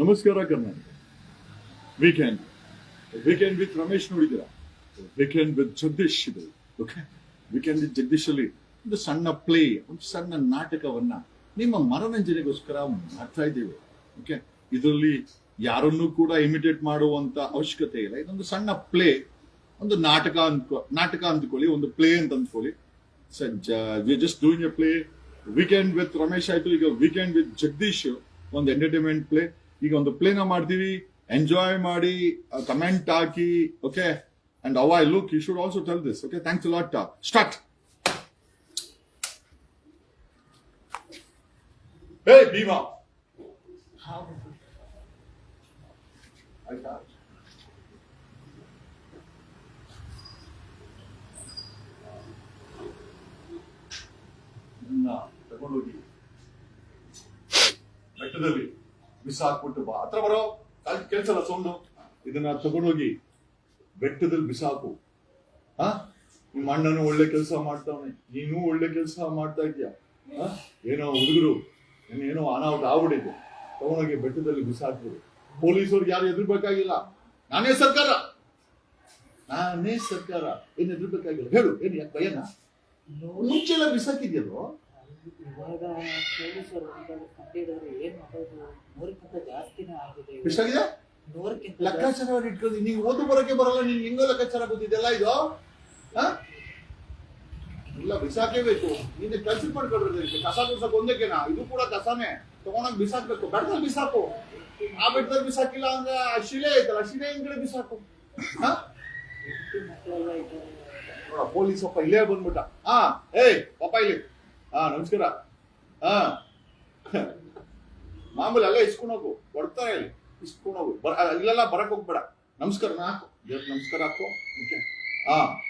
ನಮಸ್ಕಾರ Karnataka. Weekend weekend with Ramesh ನೋಡಿದ್ದೀರಾ? Weekend with Jagadish ಇದು. ಓಕೆ ವೀಕೆಂಡ್ ವಿತ್ ಜಗದೀಶ್ ಅಲ್ಲಿ ಒಂದು ಸಣ್ಣ ಪ್ಲೇ ಒಂದು ಸಣ್ಣ ನಾಟಕವನ್ನ ನಿಮ್ಮ ಮನೋರಂಜನೆಗೋಸ್ಕರ ಮಾಡ್ತಾ ಇದ್ದೇವೆ. ಓಕೆ ಇದರಲ್ಲಿ ಯಾರನ್ನೂ ಕೂಡ ಇಮಿಟೇಟ್ ಮಾಡುವಂತ ಅವಶ್ಯಕತೆ ಇಲ್ಲ. ಇದೊಂದು ಸಣ್ಣ ಪ್ಲೇ ಒಂದು ನಾಟಕ ಅಂದ್ಕೊ, ನಾಟಕ ಅಂದ್ಕೊಳ್ಳಿ, ಒಂದು ಪ್ಲೇ ಅಂತ ಅಂದ್ಕೊಳ್ಳಿ. We just doing a play weekend with Ramesh ಆಯ್ತು, ಈಗ ವೀಕೆಂಡ್ ವಿತ್ ಜಗದೀಶ್ ಒಂದು ಎಂಟರ್ಟೈನ್ಮೆಂಟ್ ಪ್ಲೇ ಈಗ ಒಂದು ಪ್ಲೇನ ಮಾಡ್ತೀವಿ ಎಂಜಾಯ್ ಮಾಡಿ ಕಮೆಂಟ್ ಹಾಕಿ ಓಕೆ ಅಂಡ್ ಅವ್ I look you should also tell this okay thanks lot start hey Bheema ಆಯ್ತಾ ನನ್ನ ತಗೊಂಡೋಗಿ ಬೆಟ್ಟದಲ್ಲಿ ಬಿಸಾಕ್ಬಿಟ್ಟು ಬಾ. ಹತ್ರ ಬರೋ ಕೆಲ್ಸಲ್ಲ ಸುಮ್ಮನು ಇದನ್ನ ತಗೊಂಡೋಗಿ ಬೆಟ್ಟದಲ್ಲಿ ಬಿಸಾಕು ಹಾ? ನಿಮ್ಮ ಅಣ್ಣನು ಒಳ್ಳೆ ಕೆಲಸ ಮಾಡ್ತಾವನೆ. ನೀನು ಒಳ್ಳೆ ಕೆಲಸ ಮಾಡ್ತಾ ಇದೀಯ? ಏನೋ ಹುಡುಗರು ಏನೋ ಅನಾಹುತ ಆಗ್ಬಿಟ್ಟಿದೆ. ತಗೊಂಡೋಗಿ ಬೆಟ್ಟದಲ್ಲಿ ಬಿಸಾಕ್ಬಿಡು ಪೊಲೀಸರು ಯಾರು ಎದುರ್ಬೇಕಾಗಿಲ್ಲ ನಾನೇ ಸರ್ಕಾರ. ನಾನೇ ಸರ್ಕಾರ. ಏನ್ ಎದುರ್ಬೇಕಾಗಿಲ್ಲ ಹೇಳು. ಏನ್ ಯಾಕೆ ಭಯನ? ಮುಂಚೆಲ್ಲ ಬಿಸಾಕಿದ್ಯಲ್ವೋ ಇವಾಗ ಪೊಲೀಸರು ಇವಾಗ ಕಂಡಿದ್ದಾರೆ ಏನು ಮಾಡೋದು? ನೂರಕ್ಕಿಂತ ಜಾಸ್ತಿನೇ ಆಗಿದೆ. ಎಷ್ಟಾಗಿದೆ? ನೂರಕ್ಕಿಂತ ಲೆಕ್ಕಾಚಾರ ಇಟ್ಕೊಂಡು ನೀವು ಓದು ಬರೋಕೆ ಬರಲ್ಲ ನೀನ್ ಹೆಂಗೋ ಲೆಕ್ಕಾಚಾರ ಗೊತ್ತಿದೆಲ್ಲ ಇದು? ಇಲ್ಲ ಬಿಸಾಕೇಬೇಕು ನಿನ್ನೆ ಕೆಲಸ ಮಾಡ್ಕೊಳ್ಬೇಕು ಕಸ ಬಿಸಾಕ ಒಂದಕ್ಕೆನಾ? ಇದು ಕೂಡ ಕಸನೇ. ತಗೊಂಡೋಗಿ ಬಿಸಾಕ್ಬೇಕು. ಬೆಟ್ಟದಲ್ಲಿ ಬಿಸಾಕು. ಆ ಬೆಟ್ಟದಲ್ಲಿ ಬಿಸಾಕಿಲ್ಲ ಅಂದ್ರೆ ಆ ಶಿಲೆ ಐತಲ್ಲ ಶಿಲೆ ಹಿಂದ್ಗಡೆ ಬಿಸಾಕು. ಪೊಲೀಸ್ ಒಪ್ಪ ಇಲ್ಲೇ ಬಂದ್ಬಿಟ್ಟ. ಹಾ ಏಯ್ ಪಾಪ ಇಲ್ಲಿ. ಹಾ ನಮಸ್ಕಾರ. ಹಾ. ಮಾಮೂಲಿ ಅಲ್ಲೇ ಇಸ್ಕೊಂಡು ಹೋಗು. ಕೊಡ್ತಾರೆ ಇಲ್ಲಿ ಇಸ್ಕೊಂಡು ಹೋಗು. ಬರ ಇಲ್ಲೆಲ್ಲ ಬರಕ್ ಹೋಗ್ಬೇಡ. ನಮಸ್ಕಾರ ಹಾಕು. ದೇವ್ರ ನಮಸ್ಕಾರ ಹಾಕು. ಓಕೆ. ಹಾ.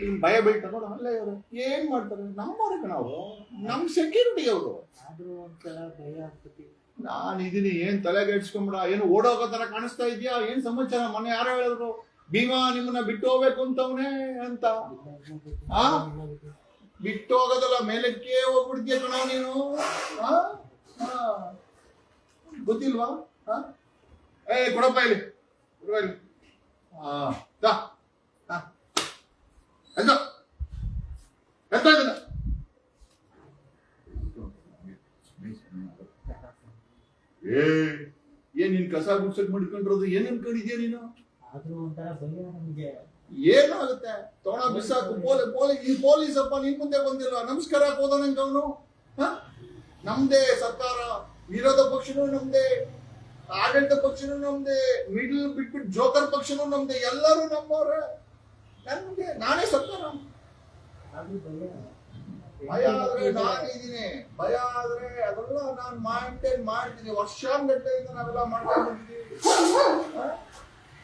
ನಿಮ್ ಭಯ ಬೀಳ್ತ ನೋಡ. ಅಲ್ಲೇ ಅವರು ಏನ್ ಮಾಡ್ತಾರೆ? ನಮ್ಮವ್ರಿಗೆ ನಾವು. ನಮ್ ಸೆಕ್ಯೂರಿಟಿ ಅವರು. ಆದ್ರೂ ಒಂಥರ ಭಯ ಆಗ್ತತಿ ನಾನ್ ಇದೀನಿ. ಏನ್ ತಲೆಗೆ ಇಡ್ಸ್ಕೊಂಬಿಡ ಏನು ಓಡೋಗೋ ತರ ಕಾಣಿಸ್ತಾ ಇದೆಯಾ? ಏನ್ ಸಮಾಚಾರ? ಮೊನ್ನೆ ಯಾರೋ ಹೇಳಿದ್ರು ಭೀಮಾ ನಿಮ್ಮನ್ನ ಬಿಟ್ಟು ಹೋಗ್ಬೇಕು ಅಂತವನೇ ಅಂತ. ಆ? ಬಿಟ್ಟು ಹೋಗೋದಲ್ಲ, ಮೇಲಕ್ಕೆ ಹೋಗ್ಬಿಡ್ತೀಯ ಕಣ ನೀನು. ಗೊತ್ತಿಲ್ವಾ? ಏ, ಕೊಡಪ್ಪ ಇಲ್ಲಿ ಕೊಡುವ ಇಲ್ಲಿ ಹಾ ತಾ. ಆ. ಎದ್ದು. ಎದ್ದು ಇದನ್ನ. ಏ, ಏನ್ ನೀನ್ ಕಸ ಗುಡ್ಸಕ್ ಮಾಡ್ಕೊಂಡಿರೋದು ಏನ್ ಅನ್ಕೊಂಡಿದ್ಯಾ ನೀನು ಆದ್ರೂ ಒಂಥರ ಭಯ ನಮ್ಗೆ ಏನಾಗುತ್ತೆ? ತೋಣ ಬಿಸಾಕು ಪೊಲೀಸ್ ಪೋಲಿ ಈ ಪೊಲೀಸ್ ಅಪ್ಪ ನಿನ್ ಮುಂದೆ ಬಂದಿಲ್ಲ. ನಮಸ್ಕಾರ ಹೋದನಂತ ಅವನು. ನಮ್ದೇ ಸರ್ಕಾರ ವಿರೋಧ ಪಕ್ಷನೂ ನಮ್ದೇ ಆಡಳಿತ ಪಕ್ಷನೂ ನಮ್ದೇ ಮಿಡ್ಲ್ ಬಿಟ್ಬಿಟ್ಟು ಜೋಕರ್ ಪಕ್ಷನೂ ನಮ್ದೇ ಎಲ್ಲರೂ ನಮ್ಮವ್ರೆ. ನನ್ಗೆ ನಾನೇ ಸರ್ಕಾರ. ಭಯ. ಆದ್ರೆ ನಾನು ಇದೀನಿ. ಭಯ ಆದ್ರೆ ಅದೆಲ್ಲ ನಾನು ಮಾಡ್ತೇನ್. ಮಾಡ್ತೀನಿ ವರ್ಷಾನ್ಗಟ್ಟಲೆಯಿಂದ ನಾವೆಲ್ಲ ಮಾಡ್ತಾ ಬಂದಿದ್ದೀವಿ?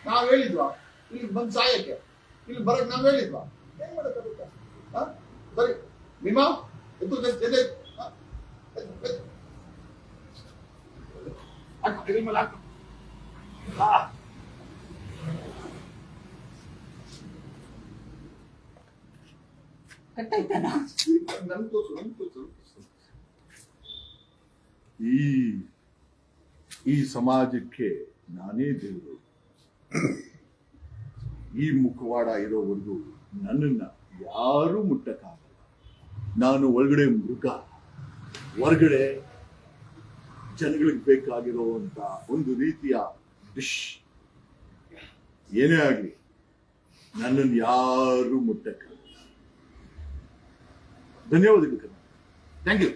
ನಾವ್ ಹೇಳಿದ್ವಾ? ಇಲ್ಲಿ ಬಂದ್ ಸಾಯಕ್ಕೆ. ಇಲ್ಲಿ ಬರಕ್ ನಾವ್ ಹೇಳಿದ್ವಾ ಏನ್ ಮಾಡಕ್ಕಾಗುತ್ತೆ ಆ? ಬರೀ ಭೀಮಾ ಎದ್ದು. ಕಟ್ಟಾಯ್ತಾನ? ನನ್ ನನ್ ಈ ಈ ಸಮಾಜಕ್ಕೆ ನಾನೇ ದೇವರು. ಈ ಮುಖವಾಡ ಇರೋವರೆಗೂ ನನ್ನನ್ನ ಯಾರೂ ಮುಟ್ಟಕ್ಕಾಗಲ್ಲ. ನಾನು ಒಳಗಡೆ ಮೃಗ, ಹೊರಗಡೆ ಜನಗಳಿಗೆ ಬೇಕಾಗಿರುವಂತ ಒಂದು ರೀತಿಯ ಡಿಶ್ ಏನೇ ಆಗಲಿ, ನನ್ನನ್ನು ಯಾರೂ ಮುಟ್ಟಕ್ಕಾಗಲ್ಲ. ಧನ್ಯವಾದಗಳು ಥ್ಯಾಂಕ್ ಯು